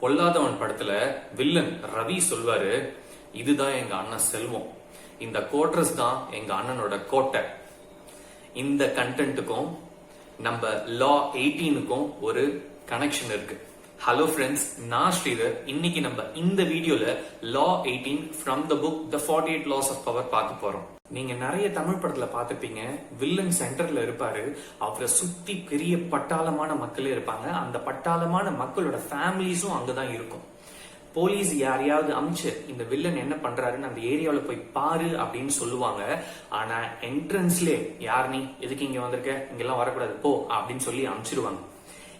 பொல்லாதவன் படத்துல வில்லன் ரவி சொல்வாரு இதுதான் எங்க அண்ணன் செல்வம். இந்த கோட்ரஸ் தான் எங்க அண்ணனோட கோட்டை. இந்த கண்டென்ட்டுக்கும் நம்ம லா எயிட்டீனுக்கும் ஒரு கனெக்ஷன் இருக்கு. ஹலோ ஃப்ரெண்ட்ஸ் நான் ஸ்ரீதர். இன்னைக்கு நம்ம இந்த வீடியோல law eighteen from the book the forty eight laws of power பார்க்க போறோம். நீங்க நிறைய தமிழ் படத்துல பாத்துப்பீங்க வில்லன் சென்டர்ல இருப்பாரு. அவரை சுத்தி பெரிய பட்டாளமான மக்களே இருப்பாங்க. அந்த பட்டாளமான மக்களோட ஃபேமிலிஸும் அங்கதான் இருக்கும். போலீஸ் யாரையாவது அமிச்சு இந்த வில்லன் என்ன பண்றாருன்னு அந்த ஏரியாவில் போய் பாரு அப்படின்னு சொல்லுவாங்க. ஆனா என்ட்ரன்ஸ்லே யார் நீ? எதுக்கு இங்க வந்திருக்க? இங்கெல்லாம் வரக்கூடாது. போ அப்படின்னு சொல்லி அமிச்சிருவாங்க.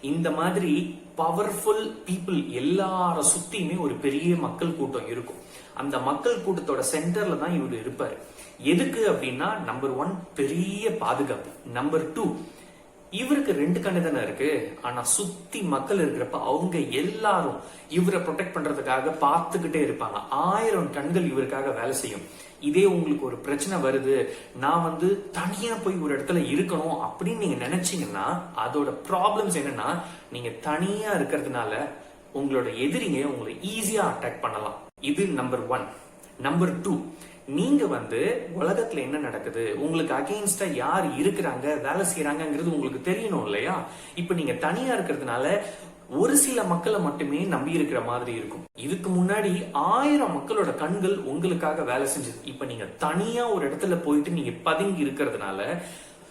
இந்த மாதிரி பவர்ஃபுல் பீப்புள் எல்லார சுத்தியுமே ஒரு பெரிய மக்கள் கூட்டம் இருக்கும். அந்த மக்கள் கூட்டத்தோட சென்டர்ல தான் இவர் இருப்பாரு. எதுக்கு அப்படின்னா நம்பர் ஒன் பெரிய பாதுகாப்பு. நம்பர் டூ இவருக்கு ரெண்டு கண்ணு தானே இருக்கு? ஆனா சுத்தி மக்கள் இருக்கிறப்ப அவங்க எல்லாரும் இவரை ப்ரொடெக்ட் பண்றதுக்காக பார்த்துக்கிட்டே இருப்பாங்க. ஆயிரம் கண்கள் இவருக்காக வேலை செய்யும். இதே உங்களுக்கு ஒரு பிரச்சனை வருது. நான் வந்து தனியா போய் ஒரு இடத்துல இருக்கணும் அப்படின்னு நீங்க நினைச்சீங்கன்னா அதோட ப்ராப்ளம்ஸ் என்னன்னா நீங்க தனியா இருக்கிறதுனால உங்களோட எதிரிங்க உங்களை ஈஸியா அட்டாக் பண்ணலாம். இது நம்பர் ஒன் நம்பர் டூ நீங்க வந்து உலகத்துல என்ன நடக்குது? உங்களுக்கு அகெயின்ஸ்டா யார் இருக்கிறாங்க? வேலை செய்யறாங்கிறது உங்களுக்கு தெரியணும் இல்லையா? இப்ப நீங்க தனியா இருக்கிறதுனால ஒரு சில மக்களை மட்டுமே நம்பி இருக்கிற மாதிரி இருக்கும். இதுக்கு முன்னாடி ஆயிரம் மக்களோட கண்கள் உங்களுக்காக வேலை செஞ்சது. இப்ப நீங்க தனியா ஒரு இடத்துல போயிட்டு நீங்க பதுங்கி இருக்கிறதுனால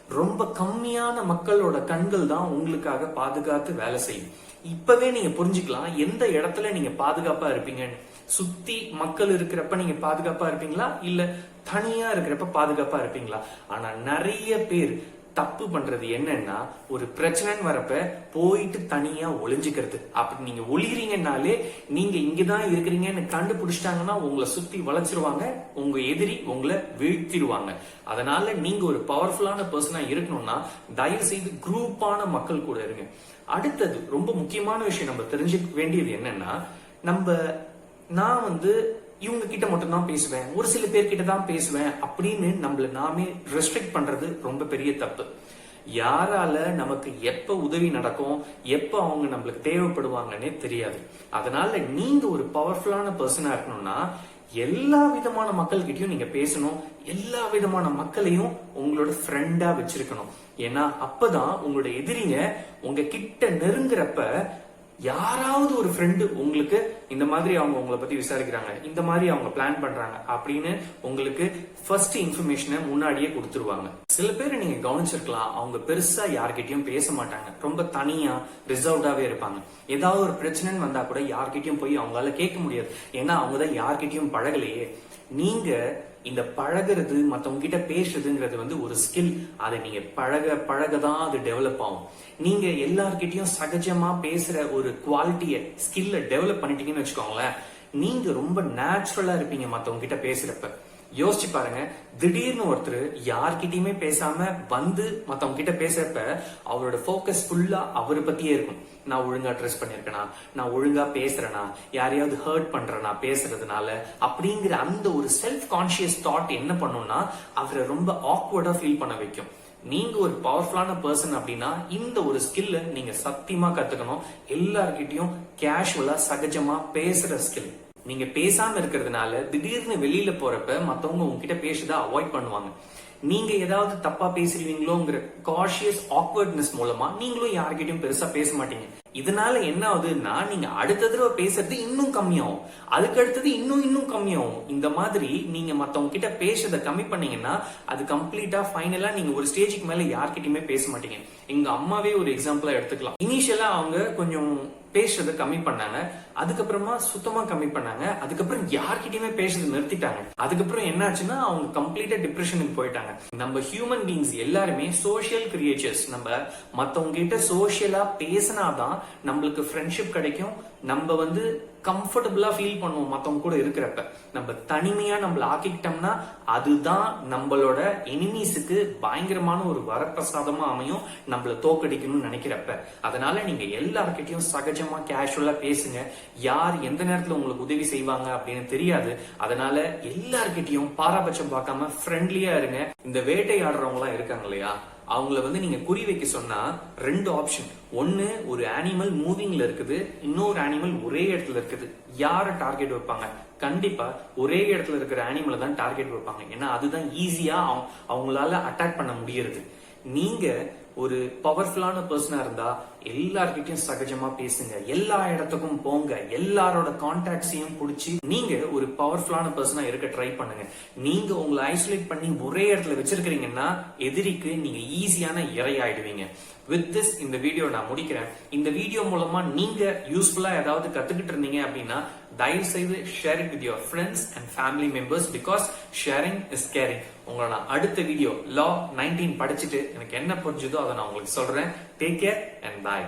ரொம்ப கம்மியான மக்களோட கண்கள் தான் உங்களுக்காக பாதுகாத்து வேலை செய்யும். இப்பவே நீங்க புரிஞ்சுக்கலாம் எந்த இடத்துல நீங்க பாதுகாப்பா இருப்பீங்கன்னு. சுத்தி மக்கள் இருக்கிறப்ப நீங்க பாதுகாப்பா இருப்பீங்களா? இல்ல தனியா இருக்கிறப்ப பாதுகாப்பா இருப்பீங்களா? ஆனா நிறைய பேர் தப்பு பண்றது என்னன்னா ஒரு பிரச்சனைன்னு வரப்ப போயிட்டு தனியா ஒளிஞ்சுக்கிறது. அப்படி நீங்க ஒளிகிறீங்கனாலே நீங்க இங்கதான் இருக்கிறீங்கன்னு கண்டுபிடிச்சிட்டாங்கன்னா உங்களை சுத்தி வளைச்சிருவாங்க உங்க எதிரி உங்களை வீழ்த்திடுவாங்க அதனால நீங்க ஒரு பவர்ஃபுல்லான பர்சனா இருக்கணும்னா தயவு செய்து குரூப்பான மக்கள் கூட இருங்க. அடுத்தது ரொம்ப முக்கியமான விஷயம் நம்ம தெரிஞ்சுக்க வேண்டியது என்னன்னா நம்ம நான் வந்து இவங்க கிட்ட மட்டும் தான் பேசுவேன். ஒரு சில பேர்கிட்ட தான் பேசுவேன். அப்படின்னு நம்மள நாமே ரெஸ்ட்ரிக்ட் பண்றது ரொம்ப பெரிய தப்பு. யாரால நமக்கு எப்ப உதவி நடக்கும் எப்ப அவங்க நம்மளுக்கு தேவைப்படுவாங்கன்னே தெரியாது. அதனால நீங்க ஒரு பவர்ஃபுல்லான பர்சனா இருக்கணும்னா எல்லா விதமான மக்கள்கிட்டயும் நீங்க பேசணும். எல்லா விதமான மக்களையும் உங்களோட ஃப்ரெண்டா வச்சிருக்கணும். ஏன்னா அப்பதான் உங்களோட எதிரிங்க உங்க கிட்ட நெருங்குறப்ப யாராவது ஒரு ஃப்ரெண்டு உங்களுக்கு இந்த மாதிரி அவங்க உங்களை பத்தி விசாரிக்கிறாங்க இந்த மாதிரி அவங்க பிளான் பண்றாங்க அப்படின்னு உங்களுக்கு ஃபர்ஸ்ட் இன்ஃபர்மேஷனை முன்னாடியே கொடுத்துருவாங்க. சில பேர் நீங்க கவனிச்சிருக்கலாம். அவங்க பெருசா யார்கிட்டயும் பேச மாட்டாங்க. ரொம்ப தனியா ரிசர்வ்டாவே இருப்பாங்க. ஏதாவது ஒரு பிரச்சனைன்னு வந்தா கூட யார்கிட்டயும் போய் அவங்களால கேட்க முடியாது. ஏன்னா அவங்க தான் யார்கிட்டயும் பழகலையே. நீங்க இந்த பழகிறது மற்றவங்க கிட்ட பேசுறதுங்கிறது வந்து ஒரு ஸ்கில் அதை நீங்க பழக பழக தான் அது டெவலப் ஆகும். நீங்க எல்லார்கிட்டயும் சகஜமா பேசுற ஒரு குவாலிட்டியை ஸ்கில்ல டெவலப் பண்ணிட்டீங்கன்னு வச்சுக்கோங்களேன் நீங்க ரொம்ப நேச்சுரலா இருப்பீங்க மத்தவங்க கிட்ட பேசுறப்ப. யோசிச்சு பாருங்க. திடீர்னு ஒருத்தர் யார்கிட்டயுமே பேசாம வந்து மத்தவங்க கிட்ட பேசுறப்ப அவரோட ஃபோக்கஸ் ஃபுல்லா அவரை பத்தியே இருக்கும். நான் ஒழுங்கா ட்ரெஸ் பண்ணிருக்கேனா? நான் ஒழுங்கா பேசுறேனா? யாரையாவது ஹர்ட் பண்றேனா பேசுறதுனால? அப்படிங்கிற அந்த ஒரு செல்ஃப் கான்சியஸ் தாட் என்ன பண்ணும்னா அவரை ரொம்ப ஆக்வர்டா ஃபீல் பண்ண வைக்கும். நீங்க ஒரு பவர்ஃபுல்லான பர்சன் அப்படின்னா இந்த ஒரு ஸ்கில்ல நீங்க சத்தியமா கத்துக்கணும். எல்லார்கிட்டயும் கேஷுவலா சகஜமா பேசுற ஸ்கில் நீங்க பேசாம இருக்கிறதுனால திடீர்னு வெளியில போறப்ப மத்தவங்க உங்ககிட்ட பேசுதா அவாய்ட் பண்ணுவாங்க. நீங்க ஏதாவது தப்பா பேசுறீங்களோங்கிற காஷியஸ் ஆக்வர்ட்னஸ் மூலமா நீங்களும் யார்கிட்டயும் பெருசா பேச மாட்டீங்க. இதனால என்ன ஆகுதுன்னா நீங்க அடுத்த தடவை பேசுறது இன்னும் கம்மியாகும். அதுக்கு அடுத்தது இன்னும் இன்னும் கம்மியாகும். இந்த மாதிரி நீங்க மத்தவங்க கிட்ட பேசுறத கம்மி பண்ணீங்கன்னா அது கம்ப்ளீட்டா ஃபைனலா நீங்க ஒரு ஸ்டேஜுக்கு மேல யார்கிட்டயுமே பேச மாட்டீங்க. எங்க அம்மாவே ஒரு எக்ஸாம்பிளா எடுத்துக்கலாம். இனிஷியலா அவங்க கொஞ்சம் பேசுறத கம்மி பண்ணாங்க. அதுக்கப்புறமா சுத்தமா கம்மி பண்ணாங்க. அதுக்கப்புறம் யார்கிட்டயுமே பேசுறது நிறுத்திட்டாங்க. அதுக்கப்புறம் என்னாச்சுன்னா அவங்க கம்ப்ளீட்டா டிப்ரெஷனுக்கு போயிட்டாங்க. நம்ம ஹியூமன் பீங்ஸ் எல்லாருமே சோஷியல் கிரியேச்சர்ஸ் நம்ம மத்தவங்க கிட்ட சோஷியலா பேசினாதான் நம்மளுக்கு ஃப்ரெண்ட்ஷிப் கிடைக்கும். நம்ம வந்து கம்ஃபர்டபுளா ஃபீல் பண்ணுவோம் மத்தவங்க கூட இருக்கிறப்ப. நம்ம தனிமையா நம்மள ஆக்கிக்கிட்டோம்னா அதுதான் நம்மளோட எனிமீஸுக்கு பயங்கரமான ஒரு வரப்பிரசாதமா அமையும். நம்மள தோக்கடிக்கணும்னு நினைக்கிறப்ப. அதனால நீங்க எல்லார்கிட்டயும் சகஜமா கேஷுவலா பேசுங்க. யார் எந்த நேரத்துல உங்களுக்கு உதவி செய்வாங்க அப்படின்னு தெரியாது. அதனால எல்லார்கிட்டயும் பாராபட்சம் பார்க்காம ஃப்ரெண்ட்லியா இருங்க. இந்த வேட்டையாடுறவங்களாம் இருக்காங்க இல்லையா? அவங்கள வந்து நீங்க குறி வைக்க சொன்னா ரெண்டு ஆப்ஷன் ஒன்னு ஒரு அனிமல் மூவிங்ல இருக்குது. இன்னொரு அனிமல் ஒரே இடத்துல இருக்குது. யார டார்கெட் வைப்பாங்க? கண்டிப்பா ஒரே இடத்துல இருக்கிற அனிமலை தான் டார்கெட் வைப்பாங்க. ஏன்னா அதுதான் ஈஸியா அவங்களால அட்டாக் பண்ண முடியறது. நீங்க ஒரு பவர்ஃபுல்லான பர்சனா இருந்தா எல்லார்கிட்டயும் சகஜமா பேசுங்க. எல்லா இடத்துக்கும் போங்க. எல்லாரோட கான்டாக்ட்ஸையும் பிடிச்சி நீங்க ஒரு பவர்ஃபுல்லான பர்சனா இருக்க ட்ரை பண்ணுங்க. நீங்க உங்களை ஐசோலேட் பண்ணி ஒரே இடத்துல வச்சிருக்கிறீங்கன்னா எதிரிக்கு நீங்க ஈஸியான இரையாயிடுவீங்க. வித் திஸ் இந்த வீடியோ நான் முடிக்கிறேன். இந்த வீடியோ மூலமா நீங்க யூஸ்ஃபுல்லா ஏதாவது கத்துக்கிட்டு இருந்தீங்க அப்படின்னா தயவு செய்து share it with your friends and family members because sharing is caring உங்களை நான் அடுத்த வீடியோ லா நைன்டீன் படிச்சுட்டு எனக்கு என்ன புரிஞ்சுதோ அதை நான் உங்களுக்கு சொல்றேன். Take care and bye